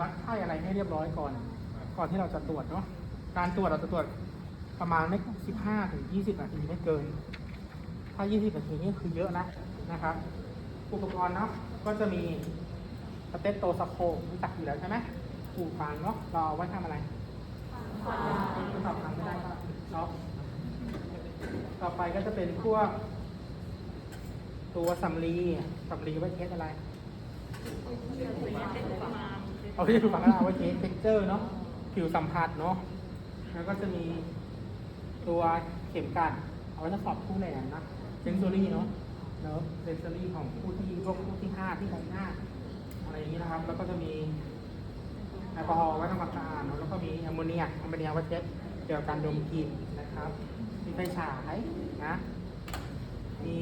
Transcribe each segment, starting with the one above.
วัดไข้อะไรให้เรียบร้อยก่อน ก่อนที่เราจะตรวจเนาะการตรวจเราจะตรวจประมาณไม่สิบห้าถึงยี่สิบนาทีไม่เกิน ถ้ายี่สิบนาทีนี่คือเยอะแล้วนะครับ อุปกรณ์เนาะก็จะมีสเตตโตสโคปรู้จักอยู่แล้วใช่ไหมอู่ฟังเนาะเราเอาไว้ทำอะไรทดสอบฟังไม่ได้ก็เนาะต่อไปก็จะเป็นพวก ตัวสำลีสำลีไว้เทสอะไร เอาที่ถูกฝังก็เอาไว้เทสเท็กเจอร์เนาะผิวสัมผัสเนาะแล้วก็จะมีตัวเข็มกัดเอาไว้ทดสอบผู้แรงนะเซนซอรี่เนาะแล้วเซนซอรี่ของผู้ที่พวกผู้ที่ห้าที่ใบหน้าอะไรอย่างนี้นะครับ แล้วก็จะมีแอลกอฮอล์ไว้ทำความสะอาดเนอะแล้วก็มีแอมโมเนียแอมโมเนียไว้เทสเกี่ยวกับการดมกลิ่นนะครับ มีไฟฉายนะ มี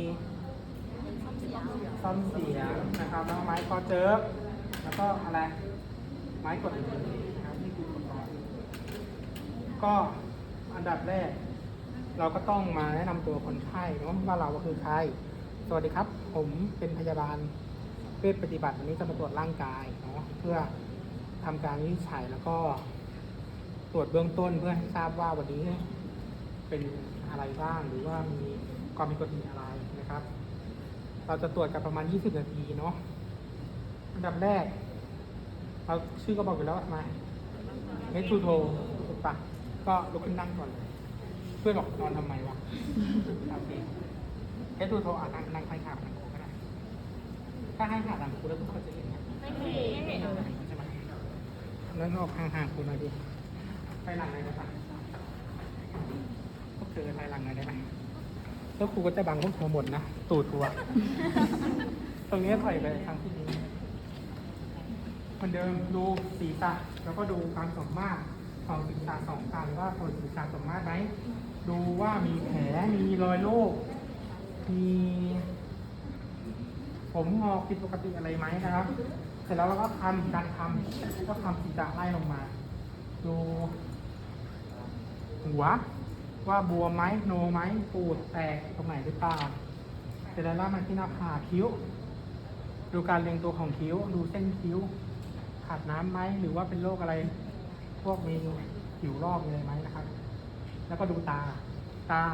ซ่อมเสียงนะครับแล้วก็ไม้คอเจิบแล้วก็อะไร ไม้กดอื่นๆนะครับนี่คืออุปกรณ์ก็อันดับแรก เราก็ต้องมาแนะนำตัวคนไข้เนอะว่าเราก็คือใคร สวัสดีครับ ผมเป็นพยาบาลเวชปฏิบัติวันนี้จะมาตรวจร่างกายเนาะเพื่อทำการวินิจฉัยแล้วก็ ตรวจเบื้องต้นเพื่อให้ทราบว่าวันนี้เป็นอะไรบ้างหรือว่ามีความผิดปกติอะไรนะครับ เราจะตรวจกันประมาณ 20 นาทีเนาะอันดับแรก เราชื่อก็บอกอยู่แล้วว่ามาเมทูโทถูกปะก็ลุกขึ้นนั่งก่อนเลยเพื่อนบอกนอนทำไมวะโอเคเมทูโทอะนั่งนั่งให้ขาดหลังครูก็ได้ ถ้าให้ขาดหลังครูแล้วทุกคนจะเห็นไหมไม่เห็นใช่ไหมแล้วนอกห่างๆครูหน่อยดิไปหลังไหนอยได้ปะพวกเธอไปหลังไหนอยได้ไหมแล้วครูก็จะบังพวกเธอหมดนะ ตูดครูอะตรงนี้ถอยไปทางที่นี้ เหมือนเดิมดูศีรษะแล้วก็ดูความสมมาตรของศีรษะสองข้างว่าคนศีรษะสมมาตรไหมดูว่ามีแผลมีรอยโรคมีผมงอกผิดปกติอะไรไหมนะครับ เสร็จแล้วเราก็ทำการทำก็ทำศีรษะไล่ลงมา ดูหัวว่าบวมไหมโนไหมปูดแตกตรงไหนหรือเปล่าเสร็จแล้วลากมาที่หน้าผากคิ้ว ดูการเรียงตัวของคิ้ว ดูเส้นคิ้ว ขาดน้ำไหมหรือว่าเป็นโรคอะไร พวกมีผิวลอกเลยไหมนะครับ แล้วก็ดูตาตา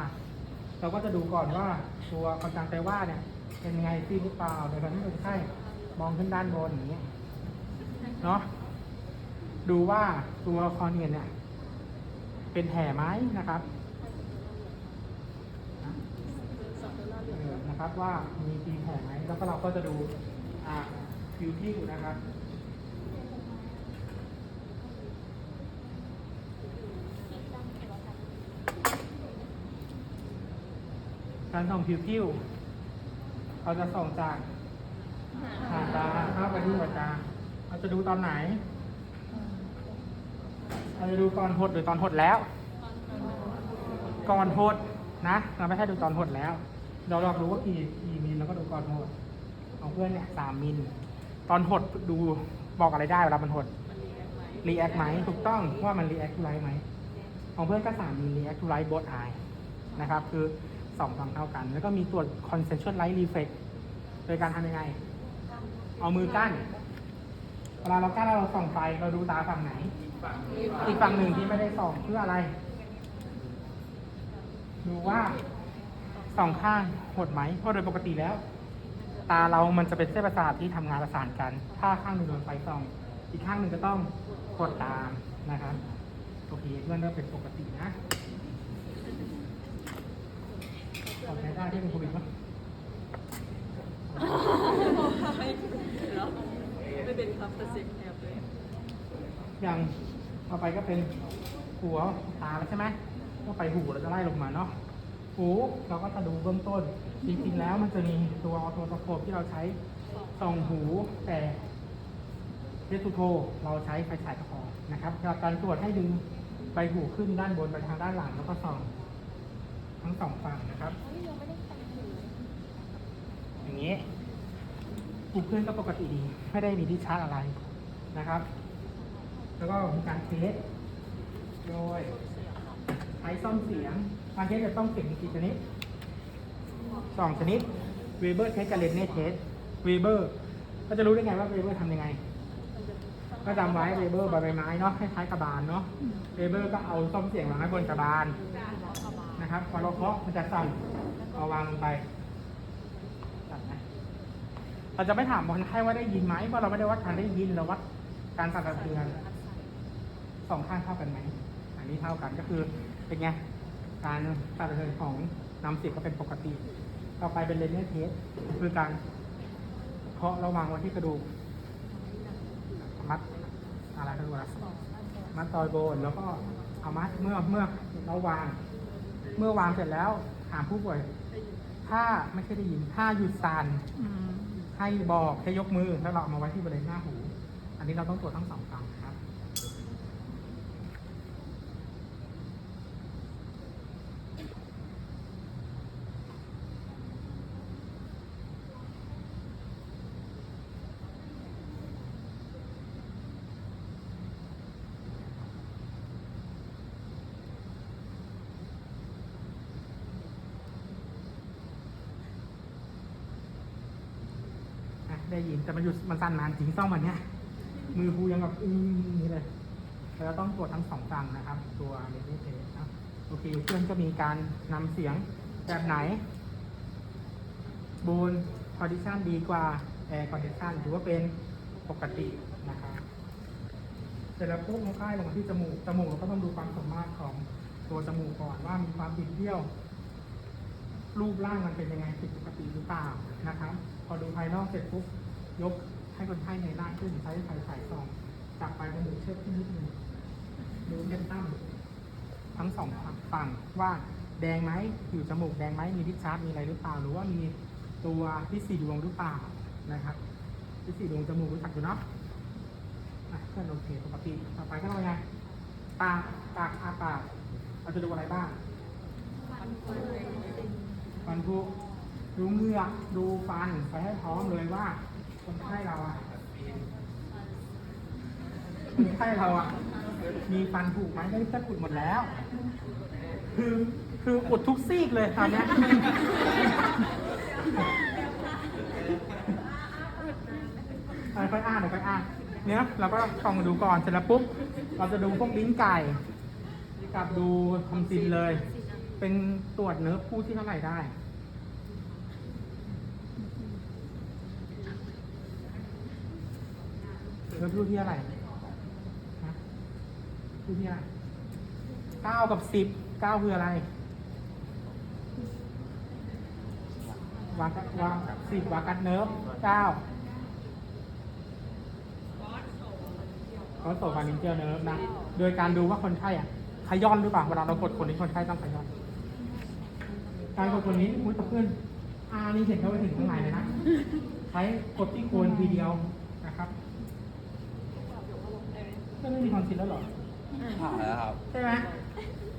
เราก็จะดูก่อนว่าตัวคอนจังไตว่าเนี่ย เป็นไงซีดหรือเปล่าในตอนที่คนไข้มองขึ้นด้านบนอย่างเงี้เนาะดูว่าตัวคอเนียนเนี่ย เป็นแผลไหมนะครับนะเออนะครับว่ามีตีแผลไหมแล้วก็เราก็จะดูอ่าผิวที่นะครับ การส่องผิวผิวเราจะส่องจากหางตาเข้าไปที่หัวตาเราจะดูตอนไหน เราจะดูก่อนหดหรือตอนหดแล้ว ก่อนหดนะ เราไม่ใช่ดูตอนหดแล้ว เราลองรู้ว่ากี่กี่มิลแล้วก็ดูก่อนหดของเพื่อนเนี่ยสามมิล ตอนหดดูบอกอะไรได้เวลามันหด รีแอคไหมถูกต้องว่ามันรีแอคทูไลท์ไหม ของเพื่อนก็สามมิลรีแอคทูไลท์บ h ไอนะครับ คือ สองฝั่งเท่ากัน แล้วก็มีตรวจ concentration light reflex โดยการทำยังไง เอามือกั้น เวลาเรากั้นแล้วเราส่องไฟเราดูตาฝั่งไหน อีกฝั่งหนึ่งที่ไม่ได้ส่องเพื่ออะไร ดูว่าสองข้างหดไหมเพราะโดยปกติแล้ว ตาเรามันจะเป็นเส้นประสาทที่ทำงานประสานกัน ถ้าข้างหนึ่งโดนไฟส่อง อีกข้างหนึ่งจะต้องกดตามนะครับโอเคเพื่อนก็เป็นปกตินะ ขอแพ้ได้ที่เป็นโควิดปะไม่เป็นครับแต่เสียงแหบเลยอย่างต่อไปก็เป็นหัวตาแล้วใช่ไหมก็ไปหูเราจะไล่ลงมาเนาะหูเราก็จะดูเบื้องต้น จริงๆแล้วมันจะมีตัวออโตสโคปที่เราใช้ส่องหูแต่เทสทูโทเราใช้ไฟฉายกระพอนะครับสำหรับการตรวจให้ดึงใบหูขึ้นด้านบนไปทางด้านหลังแล้วก็ส่อง ทั้งสองฝั่งนะครับอย่างนี้กลุ่มเพื่อนก็ปกติดีไม่ได้มีที่ชาร์จอะไรนะครับ แล้วก็มีการเทสโดยใช้ซ่อมเสียงการเทสจะต้องเสียงกี่ชนิดสองชนิดเวเบอร์เทสกับเลนเน่เทสเวเบอร์ก็จะรู้ได้ไงว่าเวเบอร์ทำยังไง ก็จำไว้เลเบอร์ใบไม้เนาะคล้ายๆกระบาลเนาะเลเบอร์ก็เอาส้มเสียงวางไว้บนกระบาล นะครับพอเราเคาะมันจะสั่นเอาวางลงไปสั่นนะเราจะไม่ถามคนไข้ว่าได้ยินไหมเพราะเราไม่ได้วัดการได้ยินเราวัดการสั่นสะเทือนสองข้างเท่ากันไหมอันนี้เท่ากันก็คือเป็นไงการสั่นสะเทือนของน้ำเสียงก็เป็นปกติ ต่อไปเป็นเลนเนอร์เทสคือการเคาะระวางไว้ที่กระดูกมัดอะไรกันวะมัดตอยโบนแล้วก็เอามัดเมื่อเมื่อเราวาง เมื่อวางเสร็จแล้วถามผู้ป่วย ถ้าไม่ใช่ได้ยิน ถ้าหยุดสั่นให้บอกให้ยกมือแล้วเราเอามาไว้ที่บริเวณหน้าหู อันนี้เราต้องตรวจทั้งสองฝั่งครับ อะได้ยินแต่ มันหยุดมันสั่นนานจริงต้องมันเนี้ยมือครูยังแบบอืมนี่เลยเราต้องตรวจทั้งสองฝั่งนะครับ ตัวเรนนี่เทสนะโอเคเพื่อนก็มีการนำเสียงแบบไหนบูนคอดิชันดีกว่าแอร์คอดิชันถือว่าเป็นปกตินะครับเสร็จแล้วปุ๊บเราค่ายลงมาที่จมูกจมูกเราก็ต้องดูความสามาตรของตัวจมูกก่อนว่ามีความบิดเบี้ยว รูปร่างมันเป็นยังไงผิดปกติหรือเปล่านะครับ พอดูภายนอกเสร็จปุ๊บ ยกให้คนไข้ในหน้าขึ้นใช้ไฟฉายส่องจับปลายจมูกเชือกขึ้นนิดนึงดูเป็นตั้มทั้งสองฝั่งว่าแดงไหมอยู่จมูกแดงไหมมีดิชาร์จมีอะไรหรือเปล่า หรือว่ามีตัวพิษสีดวงหรือเปล่านะครับพิษสีดวงจมูกรู้จักอยู่เนาะเพื่อนโอเคปกติต่อไปก็ทำยังไงปากปากอาปากเราจะดูอะไรบ้างฟันผุดูเงือกดูฟันไปให้พร้อมเลยว่า คนไข้เราอะคนไข้เราอะ มีฟันผุไหมได้จะอุดหมดแล้ว คือคืออุดทุกซีกเลยตอนนี้ยเอาค่อยอ่านเดี๋ยวค่อยอ่านเนี้ยเราก็ลองดูก่อนเสร็จแล้วปุ๊บ เราจะดูพวกลิ้นไก่กับดูทอมซินเลย เป็นตรวจเนื้อคู่ที่เท่าไหร่ได้ เนื้อคู่ที่เท่าไร่ฮะคู่ที่เท่าไรเก้ากับสิบเก้าคืออะไรวากัดวาสิบวากัดเนิร์ฟเก้าก็โซฟานิเจอร์เนิร์ฟนะ โดยการดูว่าคนไข้อะขย้อนหรือเปล่าเวลาเรากดคนนี้คนไข้ต้องขย้อน การกดตัวนี้มุ้ยตะเพื่อนอานี่เห็นเข้าไปถึงข้างในเลยนะ ใช้กดที่โคนทีเดียวนะครับ เพื่อนไม่มีคอนซิลแล้วเหรอผ่านแล้วครับใช่ไหม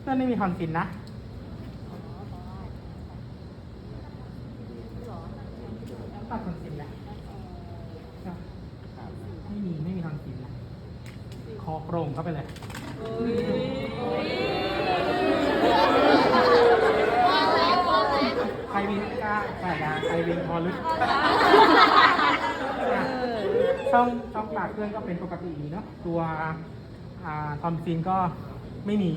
เพื่อนไม่มีคอนซิลนะตัดคอนซิลแล้วไม่มีไม่มีคอนซิลแล้วคอโปร่งเข้าไปเลย ใครวินกล้าแปดาใครวินพอลึกช่องช่องปากเพื่อนก็เป็นปกติดีเนาะตัวอ่าทอมซินก็ไม่มี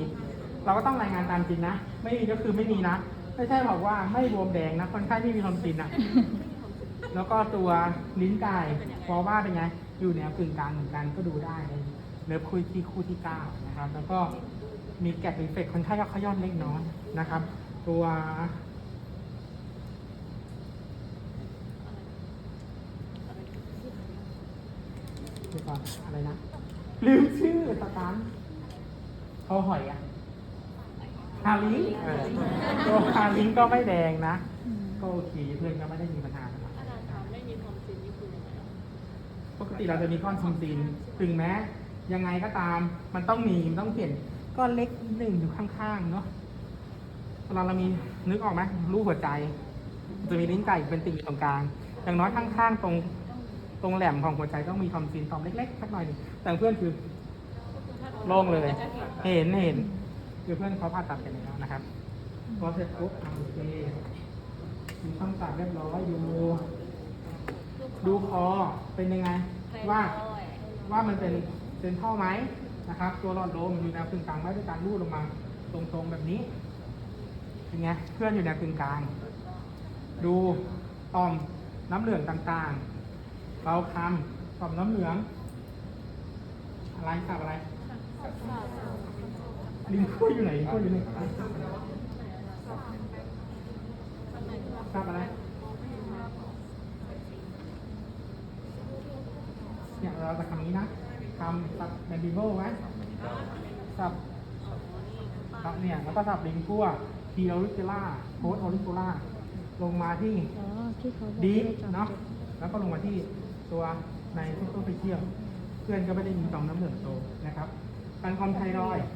เราก็ต้องรายงานตามจริงนะ ไม่มีก็คือไม่มีนะ ไม่ใช่บอกว่าไม่บวมแดงนะคนไข้ไม่มีทอมซินนะแล้วก็ตัวลิ้นไก่พอว่าเป็นไง อยู่แนวกึ่งกลางเหมือนกันก็ดูได้ในเนื้อคู่ที่คู่ที่เก้านะครับ แล้วก็มีแกะรีเฟกคนไข้ก็ขย้อนเล็กน้อยนะครับ ตัว เดี๋ยวก่อนอะไรนะลืมชื่อสตาร์ทเขาหอยอะฮาลิงเออตัวฮาลิงก็ไม่แดงนะ ก็โอเคเพื่อนก็ไม่ได้มีปัญหาอะไรอาจารย์ถามไม่มีความจริงนี่คือยังไงอะปกติเราจะมีก้อนซินซีนถึงแม้ยังไงก็ตามมันต้องมีมันต้องเห็นก้อนเล็กหนึ่งอยู่ข้างๆเนาะเวลาเรามีนึกออกไหมรูปหัวใจมันจะมีลิ้นไก่เป็นติ่งอยู่ตรงกลาง อย่างน้อยข้างๆตรง ตรงแหลมของหัวใจต้องมีทอมซินตอมเล็กๆสักหน่อยหนึงแต่เพื่อนคือโล่งเลย เห็นเห็นคือเพื่อนเขาผ่าตัดกันแล้วนะครับพอเสร็จปุ๊บโอเคมีช่องตัดเรียบร้อยอยู่ ดูคอเป็นยังไง ว่าว่ามันเป็นนท่อไหมนะครับ ตัวหลอดลมอยู่แนวกึ่งกลางไว้ด้วยการรูดลงมา ตรงๆแบบนี้เป็นไงเพื่อนอยู่แนวกึ่งกลาง ดูต่อมน้ำเหลืองต่างๆ เราคำต่อมน้ำเหลือง อะไรสับอะไรลิงคุยอยู่ไหนลิงคุยอยู่ไหนสับอะไรเนี่ยเราจะคำนี้นะคำสับแมนดิเบิลไว้สับสับเนี่ยแล้วก็สับลิงกัวทีออริจิล่าโคดออริจิล่าลงมาที่อ๋อที่เขาบอกดีให้จำเนาะแล้วก็ลงมาที่ ตัวในซุปเปเชี่ยลเพื่อนก็ไม่ได้มีต่อมน้ำเหลืองโตนะครับการคอมไทรอย์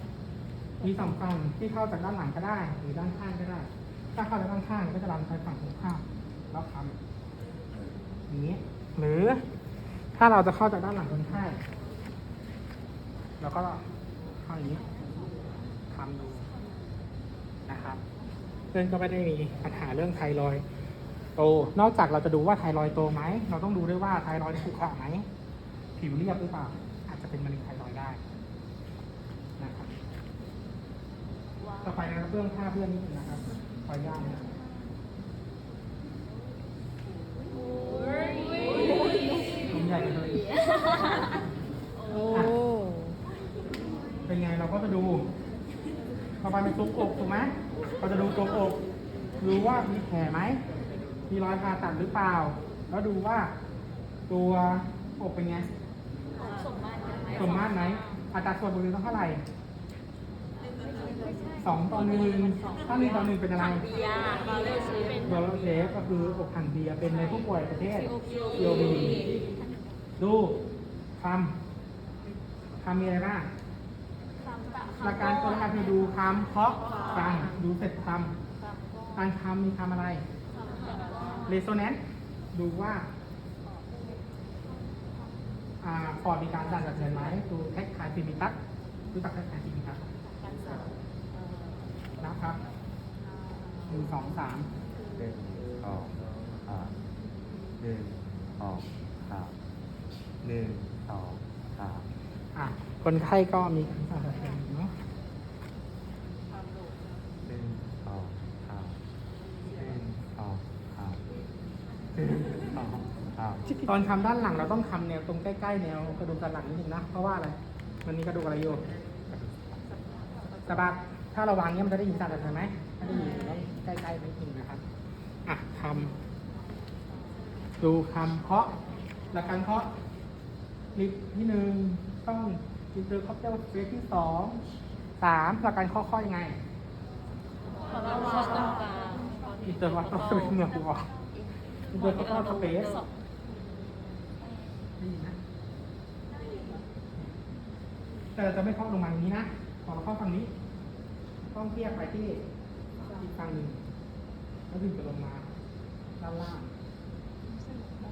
มีสองฝั่งที่เข้าจากด้านหลังก็ได้ หรือด้านข้างก็ได้ ถ้าเข้าจากด้านข้างก็จะรันไปฝั่งตรงข้ามแล้วทำอย่างนี้ หรือถ้าเราจะเข้าจากด้านหลังคนไข้เราก็เข้าอย่างนี้ทำดูนะครับเพื่อนก็ไม่ได้มีปัญหาเรื่องไทรอยด์ ต นอกจากเราจะดูว่าไทรอยด์โตไหม เราต้องดูด้วยว่าไทรอยด์ขรุขระไหม ผิวเรียบหรือเปล่า อาจจะเป็นมะเร็งไทรอยด์ได้นะครับ ต่อไปนะครับเรื่องค่าเพื่อนนิดนึงนะครับขออนุญาตนะครับผมใหญ่กันเลย โอ้ เป็นไงเราก็จะดูต่อไปเป็นตรงอกถูกไหมเราจะดูตรงอก ดูว่ามีแผลไหม มีรอยผ่าตัดหรือเปล่า แล้วดูว่าตัวอกเป็นไง สมมาตรไหมอัตราส่วนบริเวณต้องเท่าไหร่สองต่อหนึ่งถ้าหนึ่งต่อหนึ่งเป็นอะไรเบียร์บาเลชีเป็นโดลเชฟก็คืออกถังเบียร์เป็นในผู้ป่วยประเภท COPD ดูคำคำมีอะไรบ้างหลักการตัวแรกคือดูคำเคาะฟังดูเสร็จคำการคำมีคำอะไร resonance ดูว่าอ่าปอดมีการสั่นสะเทือนไหมดูแท็กคายซิมิตัสรู้จักแท็กคายซิมิตัสนะครับหนึ่งสองสามหนึ่งสองสามหนึ่งสองสามหนึ่งสองสามอะคนไข้ก็มีการสั่นสะเทือนเนาะ หนึ่งสองสามหนึ่งสองสามหนึ่งสองสาม ตอนคำด้านหลังเราต้องคำแนวตรงใกล้ๆแนวกระดูกสันหลังนิดนึงนะ เพราะว่าอะไร มันมีกระดูกอะไรอยู่สะบักถ้าเราวางเนี้ยมันจะได้ยินสั่นสะเทือนไหมไม่ได้ยินต้องใกล้ๆนิดนึงนะครับ อะคำดูคำเคาะหลักการเคาะลิฟที่หนึ่งต้องอินเตอร์คอปเตอร์เฟสที่สองสามหลักการเคาะเคาะยังไง ขอรับว่าตรงกลางอินเตอร์คอปเตอร์เป็นเหงื่อกูออกอิน เตอร์คอปเตอร์สเปซได้ยินนะแต่เราจะไม่เคาะลงมาอย่างนี้นะพอเราเคาะฝั่งนี้ ต้องเทียบไปที่อีกฝั่งหนึ่งแล้วถึงจะลงมาด้านล่างแล้ว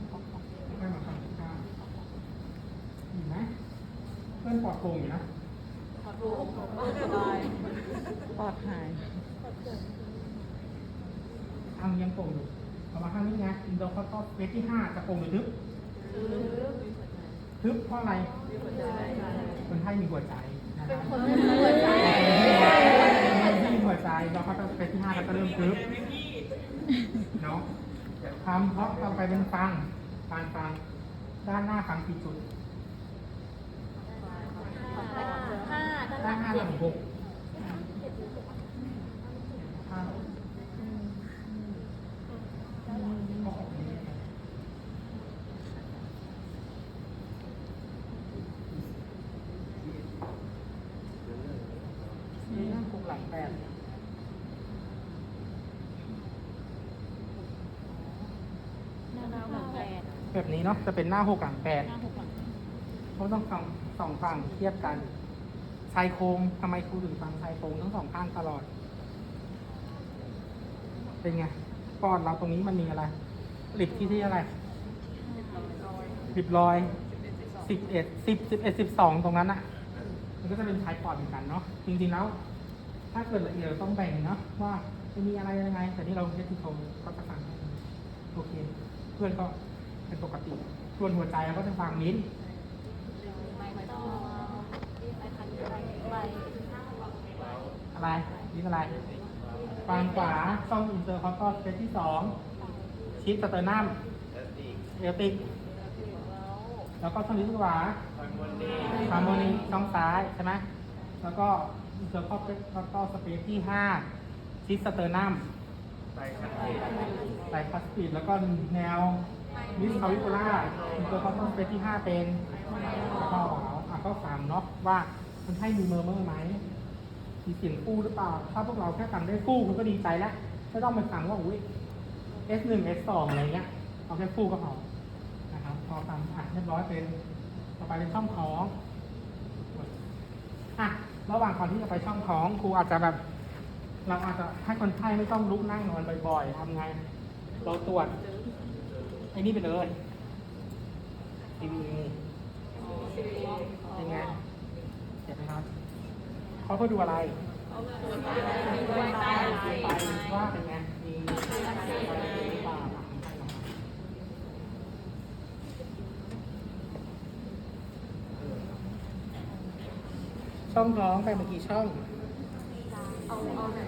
ค่อยมาฝั่งข้างเห็นไหมเพื่อนปลอดโปร่งอยู่นะขอดูอกสบายปลอดหายทางยังโปร่งอยู่พอ มาข้างนี้ไงอินโดคอตเฟสที่ห้าจะโปร่งหรือทึบทึบเพราะอะไรคนไข้มีหัวใจนะครับคนไม่มีหัวใจที่มีหัวใจเราก็จะเฟสที่ห้าเราจะเริ่มทึบเนาะทำเพราะเราไปเป็นฟังการฟังด้านหน้าฟังกี่จุดห้าด้านหน้าหลังหกห้านี่นั่งคุกหลังแปด หน้าหน้าหกแปด แบบ นี้เนาะจะเป็นหน้าหกหลังแปดหน้าหกหลังเพราะต้องสองสองฝั่งเทียบกันชายโครงทำไมครูถึงฟังชายโครงทั้งสองข้างตลอด เป็นไงปอดเราตรงนี้มันมีอะไรลิบที่ที่อะไรลิบรอยสิบเอ็ดสิบสิบเอ็ดสิบสองตรงนั้นอะมันก็จะเป็นชายปอดเหมือนกันเนาะจริงๆแล้ว ถ้าเกิดละเอียดเราต้องแบ่งเนาะว่าจะมีอะไรยังไง แต่นี่เราเรียกที่โครงก็จะฟังโอเค เพื่อนก็ เป็นปกติ ส่วนหัวใจเราก็จะฟังมิ้นอะไรนิ้นอะไรฟังขวาซ่องอินเตอร์คอร์ตเซตที่สองชิปสเตอร์นัมเอลติกแล้วก็ซ่องนี้ขวาฮาร์โมนีซ่องซ้ายใช่ไหมแล้วก็อินเตอร์คอร์ตสเปซที่ห้าชิปสเตอร์นัมไซคัสปีดแล้วก็แนว มิสคาวิโคล่าอินเตอร์คอร์ตสเปซที่ห้าเป็นข้ออะข้อสามเนาะว่ามันให้มีเมอร์เมอร์ไหมมีเสียงฟูหรือเปล่า ถ้าพวกเราแค่ฟังได้ฟูคุณก็ดีใจแล้วไม่ต้องไปฟังว่าอุ้ย S หนึ่ง S สองอะไรเงี้ยเอาแค่ฟูก็พอนะครับพอฟังอะเรียบร้อยเป็นต่อไปเป็นช่องท้องอะระหว่างก่อนที่จะไปช่องท้องครูอาจจะแบบ เราอาจจะให้คนไข้ไม่ต้องลุกนั่งนอนบ่อยๆทำไง เราตรวจ อ้นี่ไปเลย CVA เป็นไงเจ็บไหมครับเขาเพื่อดูอะไรไปว่าเป็นไงมีอะไรหรือเปล่าช่องท้องแบ่งเป็นกี่ช่อง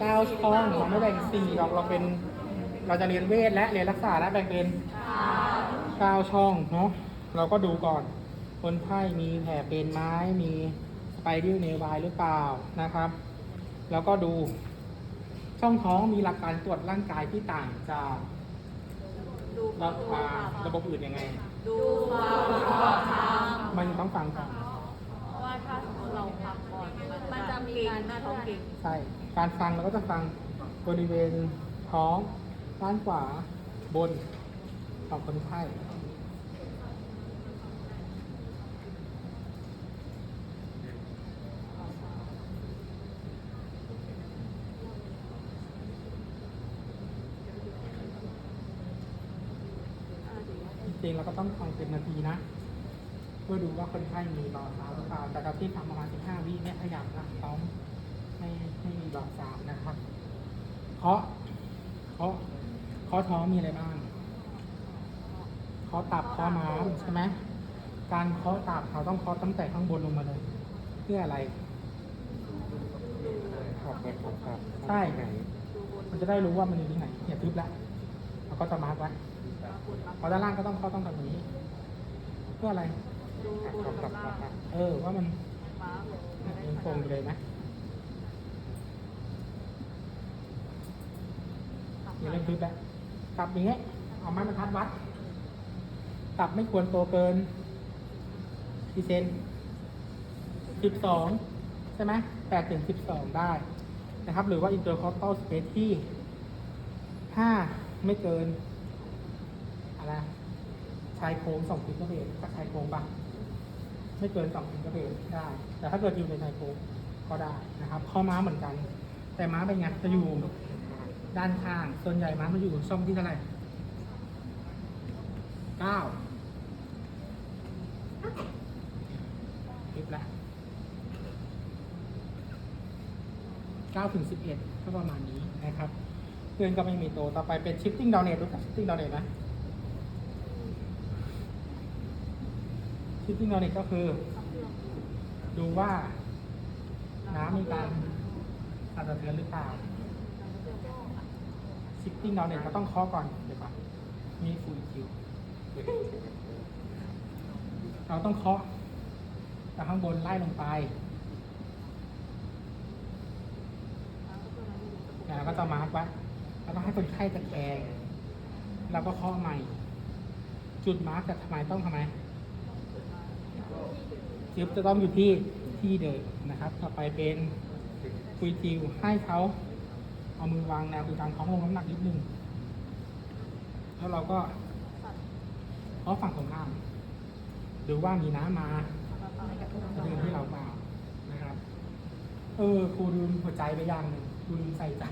เก้าช่องเราไม่แบ่งสี่หรอกเราเป็น เราจะเรียนเวทและเรียนรักษาแล้วแบ่งเป็นเก้าช่องเนาะเราก็ดูก่อน คนไข้มีแผลเป็นไม้มีสไปเดอร์เนวายหรือเปล่านะครับ แล้วก็ดูช่องท้องมีหลักการตรวจร่างกายที่ต่างจากระอ่าระบบอื่นยังไง ดูความพร้อมทางมันต้องฟังก่อนเพราะว่าถ้าสมมติเราพักก่อนมันจะมีการหน้าท้องเก่งใช่ การฟังเราก็จะฟังบริเวณท้อง ด้านขวาบนขอคนไข้จริงเราก็ต้องฟังเป็นนาทีนะ เพื่อดูว่าคนไข้มีเบาสาวหรือเปล่าแต่กับที่ทำประมาณ15วิเนี่ยพยายามนะต้องไม่ไม่มีเบาสาวนะครับ เพราะเพราะ ข้อท้องมีอะไรบ้างข้อตับข้อม้ามใช่ไหมการเคาะตับเขาต้องเคาะตั้งแต่ข้างบนลงมาเลย เพื่ออะไรขอบคุณครับใช่มันจะได้รู้ว่ามันอยู่ที่ไหนอย่าทึบละเราก็จะมาร์กไว้พอด้านล่างก็ต้องเข้าต้องทำแบบนี้ เพื่ออะไรขอบคุณครับเออว่ามันยังคงอยู่เลยนะอย่าเล่นทึบแล้ว ตับอย่างเงี้ยเอาไม้บรรทัดวัด ตับไม่ควรโตเกินกี่เซนสิบสองใช่ไหมแปดถึงสิบสองได้นะครับ หรือว่า intercostal space ที่ห้าไม่เกิน อะไรชายโครงสองฟิงเกอร์เบรกับชายโครงปะไม่เกินสองฟิงเกอร์เบรได้ แต่ถ้าเกิดอยู่ในชายโครงก็ได้นะครับ ข้อม้าเหมือนกัน แต่ม้าเป็นไงจะอยู่ ด้านข้าง ส่วนใหญ่ม้ามันอยู่ช่องที่เท่าไหร่เก้าคลิปละเก้าถึงสิบเอ็ดก็ประมาณนี้นะครับ เพื่อนก็ไม่มีโต ต่อไปเป็น shifting down net รู้จัก shifting down net ไหมชิปปิ้งนอนเน็ตก็คือ ดูว่าน้ำมีการสั่นสะเทือนหรือเปล่า ชิปปิ้งนอนเน็ตก็ต้องเคาะก่อนเดี๋ยวก่อนมีฟูจิวเราต้องเคาะจากข้างบนไล่ลงไปแล้วก็จะมาร์กไว้แล้วก็ให้คนไข้ตะแคงแล้วก็เคาะใหม่ จุดมาร์กจะทำไมต้องทำไมจิ๊บจะต้องอยู่ที่ที่เดิมนะครับ ต่อไปเป็นคุยจิวให้เขา เอามือวางแนวคือกางท้องลงน้ำหนักนิดนึง แล้วเราก็เพราะฝั่งตรงข้ามดูว่ามีน้ำมาจะดึงที่เราเปล่านะครับ เออครูดูหัวใจไปอย่างหนึ่งครูลืมใส่ใจ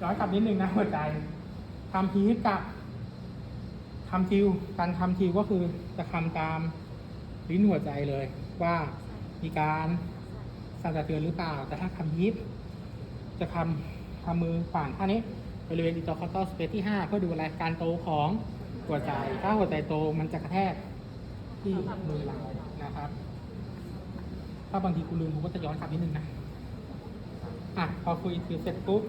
ย้อนกลับนิดนึงนะหัวใจทำพีทกับทำทิว การทำทิวก็คือจะทำตามลิ้นหัวใจเลย ว่ามีการสั่นสะเทือนหรือเปล่า แต่ถ้าคำยิบจะทำ ทำมือขวางท่านี้บริเวณอินเตอร์คอร์สเปซที่ 5 เพื่อดูอะไรการโตของหัวใจ ถ้าหัวใจโตมันจะกระแทกที่มือเรานะครับ ถ้าบางทีคุณลืมผมก็จะย้อนกลับนิดนึงนะอะพอคุยถือเสร็จปุ๊บ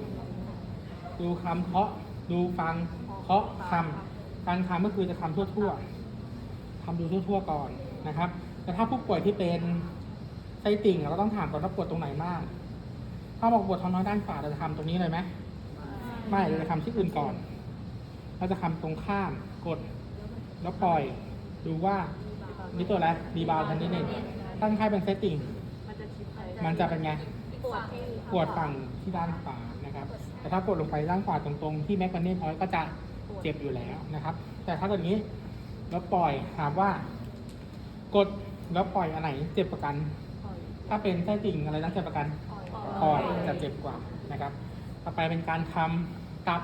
ดูคำเคาะดูฟังเคาะคำการคำก็คือจะคำทั่วๆคำดูทั่วๆก่อนนะครับแต่ถ้าผู้ป่วยที่เป็นไส้ติ่งเราก็ต้องถามก่อนว่าปวดตรงไหนมาก ถ้าบอกปวดท้องน้อยด้านขวาเราจะทำตรงนี้เลยไหมไม่เราจะทำที่อื่นก่อน เราจะทำตรงข้ามกด แล้วปล่อยดูว่านี่ตัวอะไรรีบาวทันทีหนึ่งถ้าคนไข้เป็นเซตติ้งมันจะชิดไปมันจะเป็นไงปวดที่ปวดฝั่งที่ด้านขวานะครับ แต่ถ้ากดลงไปด้านขวาตรงๆ ที่แม็กมันนี่พอยก็จะเจ็บอยู่แล้วนะครับ แต่ถ้าเกิดนี้แล้วปล่อยถามว่า กดแล้วปล่อยอันไหนเจ็บประกัน ถ้าเป็นไส้ติ่งอะไรต้องเจ็บประกัน ปล่อจะเจ็บกว่านะครับ ต่อไปเป็นการทำตับ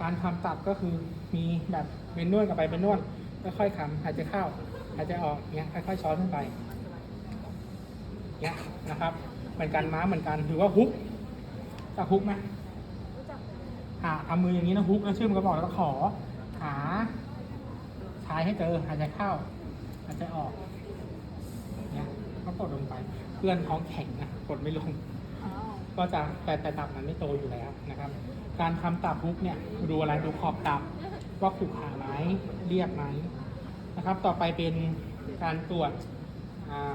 การทำตับก็คือมีแบบเป็นนวดกับไปเป็นนวดค่อยๆคำหายใจเข้าหายใจออกเงี้ยค่อยๆช้อนขึ้นไปเงี้ยนะครับเหมือนกันม้าเหมือนกันถือว่าฮุกจะฮุกไหมหาเอามืออย่างนี้นะฮุกแล้วชื่อมันก็บอกแล้วขอ หาชายให้เจอหายใจเข้าหายใจออกเงี้ยก็กดลงไป พื่อนท้องแข็งนะกดไม่ลง ก็จะแต่แต่ตับมันไม่โตอยู่แล้วนะครับ การทำตับฮุกเนี่ยดูอะไรดูขอบตับว่าขรุขระไหมเรียบไหมนะครับ ต่อไปเป็นการตรวจ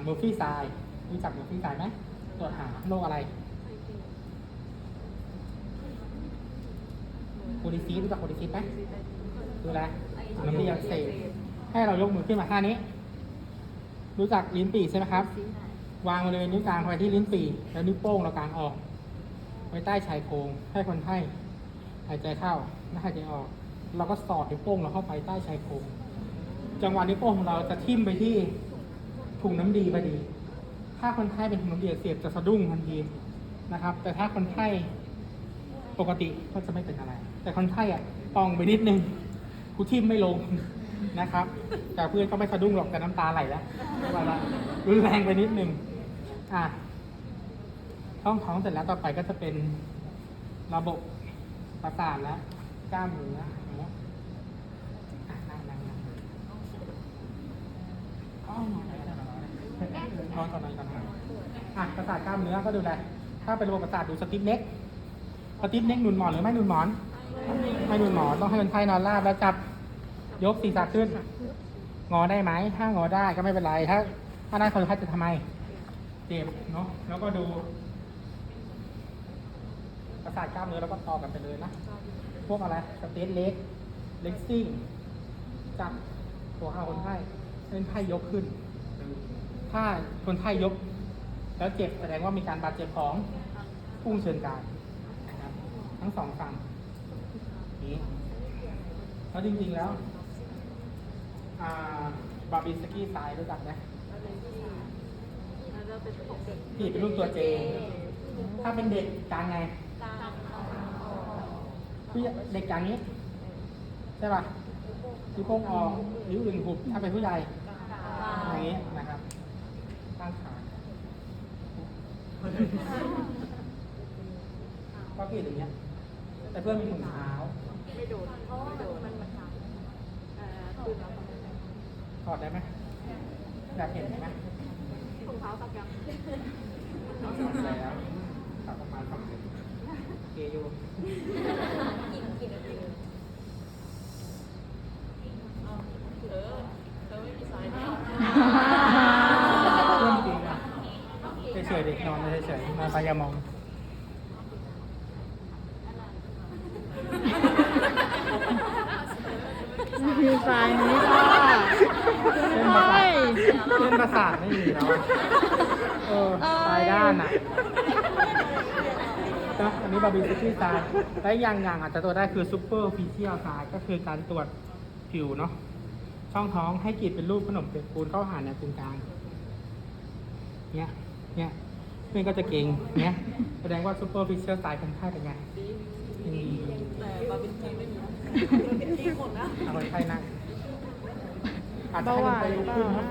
เมอร์ฟี่ไซรู้จักเมอร์ฟี่ไซไหมตรวจหาโรคอะไรโคดิซีสรู้จักโคดิซีสไหมดูอะไรถุงน้ำดีอักเสบให้เรายกมือขึ้นมาท่านี้ รู้จักลิ้นปี่ใช่ไหมครับ วางบริเวณนิ้วกลางไปที่ลิ้นปี่แล้วนิ้วโป้งเรากลางออก ไว้ใต้ชายโครงให้คนไข้หายใจเข้าและหายใจออก เราก็สอดนิ้วโป้งเราเข้าไปใต้ชายโครงจังหวะนิ้วโป้งของเราจะทิ่มไปที่ถุงน้ำดีพอดี ถ้าคนไข้เป็นถุงน้ำดีเสียบจะสะดุ้งทันทีนะครับ แต่ถ้าคนไข้ปกติก็จะไม่เป็นอะไร แต่คนไข้อะปองไปนิดนึงกูทิ่มไม่ลงนะครับ แต่เพื่อนก็ไม่สะดุ้งหรอกแต่น้ำตาไหลแล้วม่เป็นไรรุนแรงไปนิดนึง อะท้องท้องเสร็จแล้วต่อไปก็จะเป็นระบบประสาทและกล้ามเนื้ออย่างเงี้ยอะนั่งนั่งนั่งอ๋อนอนก่อนนอนก่อนอนก่อนนอนอะประสาทกล้ามเนื้อก็ดูแลถ้าเป็นระบบประสาทดูสติปเน็กสติปเน็กหนุนหมอนหรือไม่หนุนหมอน ไม่หนุนหมอนต้องให้คนไข้นอนราบแล้วจับยกศีรษะขึ้น งอได้ไหม ถ้างอได้ก็ไม่เป็นไร ถ้าถ้าได้คนไข้จะทำไม เจ็บเนาะแล้วก็ดู ประสาทกล้ามเนื้อแล้วก็ต่อกันไปเลยนะ พวกอะไรสเตทเล็กเล็กซิ่งจับหัวเข่าคนไข้เป็นไข้ยกขึ้น ถ้าคนไข้ยก แล้วเจ็บแสดงว่ามีการบาดเจ็บของพุ่งเชิญกรารนะครับทั้งสองฝั่งนี้แล้วจริงๆแล้ว บาร์บีสกี้ไซด์รู้จักไหม มันจะเป็นของเด็กที่เป็นรูปตัวเจ ถ้าเป็นเด็กกลางไงตามผู้ใหญ่เด็กอย่างนี้ ใช่ป่ะนิ้วโป้งออกนิ้วอื่นหุบถ้าเป็นผู้ใหญ่อย่างนี้นะครับตั้งขาก็ผิดอย่างเงี้ย แต่เพื่อนมีถุงเท้าไม่โดนเพราะว่ามันมันทำเอ่อคืนแล้วถอดได้ไหมอยากเห็นไหมถุงเท้าตักยังถอดแล้วตัดประมาณสองเซนเกยู กี่กี่นาทีเออเธอไม่มีสายเนี่ย เรื่องจริงอะเฉยๆเด็กนอนเฉยๆนอนไปอย่ามอง มีสายนี้ค่ะ เล่นประสาทเล่นประสาทไม่มีแล้วอะเออตายด้านอะ นะอันนี้บาร์บีคิวตายและอีกอย่างอย่างอาจจะตัวได้คือซูเปอร์ฟิเชียลตายก็คือการตรวจผิวเนาะช่องท้องให้กรีดเป็นรูปขนมเปียกปูนเข้าหาในตรงกลางเนี้ยเนี้ยเพื่อนก็จะเก่งเนี้ยแสดงว่าซูเปอร์ฟิเชียลตายคนไข้เป็นไงยังดีอยู่แต่บาร์บีคิวไม่มีเป็นที่หมดนะเอาคนไข้นั่งอาจจะให้คนไข้ลุกขึ้นครับ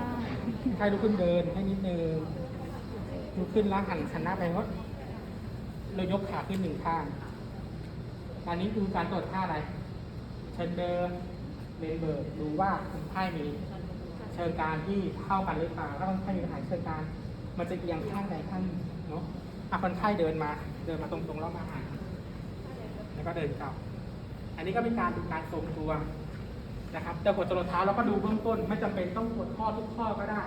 คนไข้ลุกขึ้นเดินให้นิดนึงลุกขึ้นแล้วหันหันหน้าไปงด เรายกขาขึ้นหนึ่งข้าง อันนี้คือการตรวจท่าอะไร เชิญเดินเบนเบิร์ดดูว่าคนไข้มีเชิญการที่เท่ากันหรือเปล่าถ้าคนไข้มีปัญหาเชิญการ มันจะเอียงข้างใดข้างหนึ่งเนาะอะคนไข้เดินมา เดินมาตรงๆแล้วมาหาแล้วก็เดินกลับ อันนี้ก็เป็นการดูการทรงตัวนะครับแต่หัวจรดเท้าเราก็ดูเบื้องต้น ไม่จำเป็นต้องปวดข้อทุกข้อก็ได้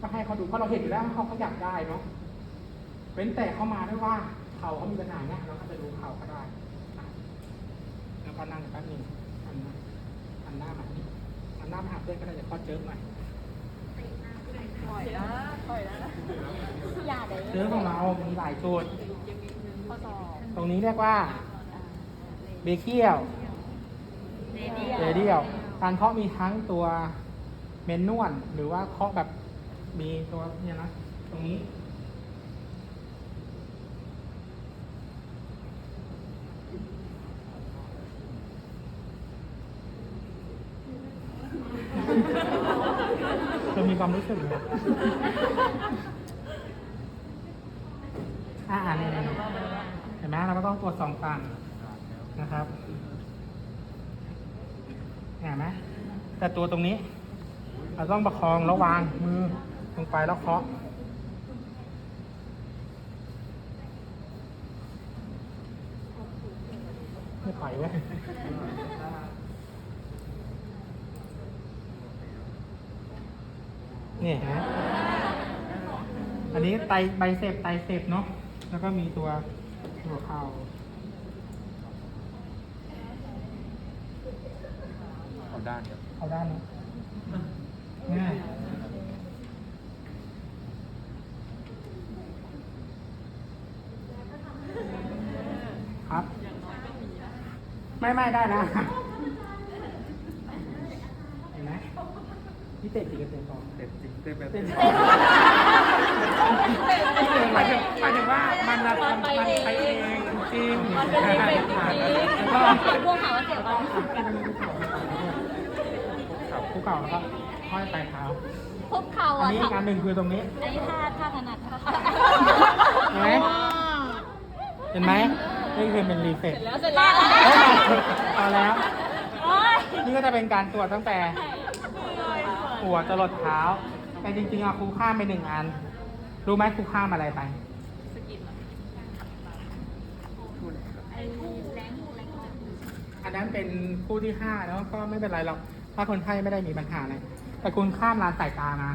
ก็ให้เขาดูเพราะเราเห็นอยู่แล้วว่าเขาขยับได้เนาะเว้นแต่เขามาด้วยว่า เขาเขามีปัญหาเนี่ยเราก็จะดูเขาก็ได้ แล้วก็นั่งแป๊บนึงอันหน้าอันหน้ามานี่อันหน้ามาหาเพื่อนก็ได้เดี๋ยวข้อเจิมหน่อยปล่อยนะปล่อยนะอย่าเดี๋ยวเจิมของเรา มีหลายจุด ข้อสอบตรงนี้เรียกว่า เบเคียวเดีเรเดียลการเคาะมีทั้งตัวเมนนวลหรือว่าเคาะแบบมีตัวเนี่ยนะ ตรงนี้ เธอมี ความรู้สึกไหมอ่าเนี่ยเนี่ยเห็นไหมเราก็ต้องตรวจสองฝั่งนะครับเห็นไหมแต่ตัวตรงนี้ เราต้องประคองแล้ววางมือลงไปแล้วเคาะไม่ปเว้ย นี่เห็นไหมอันนี้ไตไบเซปไตเซปเนาะ แล้วก็มีตัวหัวเข่าเอาด้านเดียวเอาด้านนี้ง่ายครับ ไม่ไม่ได้นะ เห็นไหมพี่เตะกี่กระเตะต่อ เต็มจริงเต็มแบบเตะหมายถึงหมายถึงว่ามันละมันไปเองจริงมันเป็นรีเฟกจริงก็พวกเขาเสียความรู้สึกเก่าแล้วก็ห้อยปลายเท้าพวกเขาอันนี้กอันหนึ่งคือตรงนี้ไอ้ท่าท่าถนัดค่ะเห็นไหมเห็นไหมนี่คือเป็นรีเฟกแล้วเสร็จแล้วเอาแล้วนี่ก็จะเป็นการตรวจตั้งแต่หัวจรดเท้า แต่จริงๆอะครูข้ามไปหนึ่งอัน รู้ไหมครูข้ามอะไรไปอันนั้นเป็นคู่ที่ห้าเนาะก็ไม่เป็นไรหรอกถ้าคนไข้ไม่ได้มีปัญหาอะไรแต่คุณข้ามลานสายตามา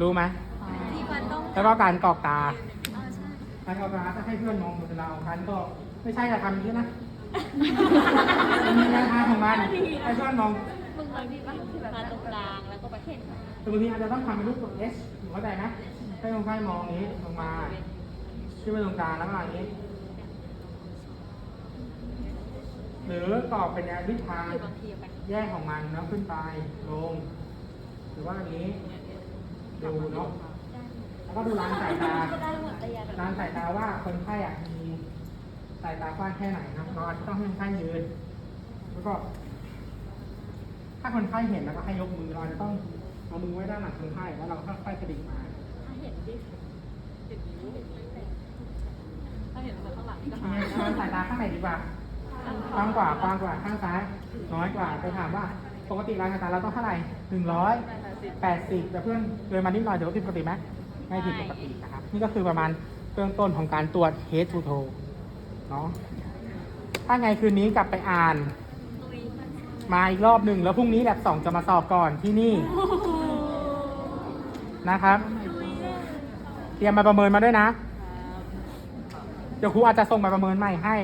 รู้ไหมที่มันต้องแล้วก็การกรอกตาอ่าใช่การกรอกตาจะให้เพื่อนมองดูเราคันก็ไม่ใช่จะทำอย่างนี้นะมันมีแนวทางของมันให้เพื่อนมองมึงเคยมีปะที่แบบมาตรงกลางแล้วก็ประเทศ แต่บางทีอาจจะต้องทำเป็นรูปตัว S หรือเข้าใจไหมให้คนไข้มองนี้ลงมาขึ้นไปตรงกลางแล้วก็อย่างนี้ หรือกรอบเป็นแนวทิทางคือางทีมันแยกของมันแล้วขึ้นไปลง หรือว่าอันนี้ดูเนาะแล้วก็ดูร้านสายตาได้าแบบร้านสายตาว่าคนไข้อะมีสายตากว้างแค่ไหนนะเราอาจจะต้องให้คนไข้ยืน แล้วก็ ถ้าคนไข้เห็นแล้วก็ให้ยกมือเราจะต้อง เอามือไว้ด้านหลังคนไข้แล้วเราค่อยๆกระดิกมา ถ้าเห็นดิเห็นนิ้วถ้าเห็นมาข้างหลังก็หานี้ร้านสายตาข้างไหนดีกว่ากว้างกว่ากว้างกว่าข้างซ้าย น้อยกว่าไปถามว่าปกติรานสายตาเราต้องเท่าไหร่หนึ่งร้อยแปดสิบแต่เพื่อนเลยมานิดหน่อยเดี๋ยวผิดปกติไหมไม่ผิดปกตินะครับ นี่ก็คือประมาณเบื้องต้นของการตรวจ head to toe เนาะถ้าไงคืนนี้กลับไปอ่าน มาอีกรอบหนึ่งแล้วพรุ่งนี้แบบสองจะมาสอบก่อนที่นี่ นะครับ เตรียมมาประเมินมาด้วยนะ เดี๋ยวครูอาจจะส่งมาประเมินใหม่ให้